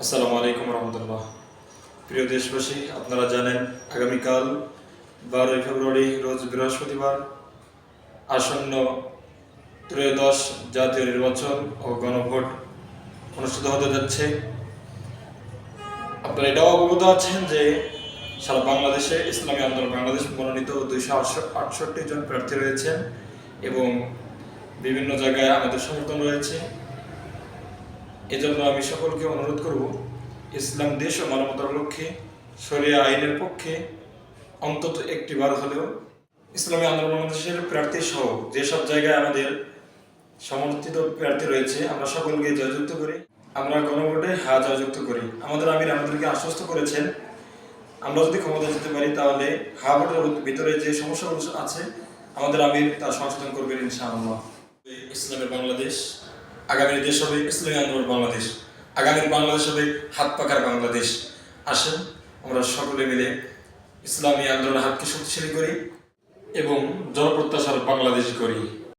আসসালামু আলাইকুম রহমতুল্লাহ। প্রিয় দেশবাসী, আপনারা জানেন আগামীকাল বারোই ফেব্রুয়ারি, রোজ বৃহস্পতিবার আসন্ন ত্রয়োদশ জাতীয় নির্বাচন ও গণভোট অনুষ্ঠিত হতে যাচ্ছে। আপনারা এটাও অবগত আছেন যে সারা বাংলাদেশে ইসলামী আন্দোলন, বাংলাদেশ মনোনীত দুইশো আটষট্টি জন প্রার্থী রয়েছেন এবং বিভিন্ন জায়গায় আমাদের সমর্থন রয়েছে। এজন্য আমি সকলকে অনুরোধ করব, ইসলাম দেশ ও মানবতার লক্ষ্যে, শরিয়া আইনের পক্ষে অন্তত একটি বার হলেও ইসলামী আন্দোলন বাংলাদেশের প্রার্থী সহ যেসব জায়গায় আমাদের সমর্থিত প্রার্থী রয়েছে, আমরা সকলকে জয়যুক্ত করি, আমরা গণভোটে হা জয়যুক্ত করি। আমাদের আমির আমাদেরকে আশ্বস্ত করেছেন, আমরা যদি ক্ষমতা যেতে পারি তাহলে হা ভোটের ভিতরে যে সমস্যাগুলো আছে, আমাদের আমির তা সংশোধন করবেন ইনশাআল্লাহ। ইসলামের বাংলাদেশ আগামীর দেশ হবে ইসলামী আন্দোলন বাংলাদেশ আগামীর বাংলাদেশ হবে হাত পাকার বাংলাদেশ। আসেন, আমরা সকলে মিলে ইসলামী আন্দোলনের হাতকে শক্তিশালী করি এবং জনপ্রত্যাশার বাংলাদেশ করি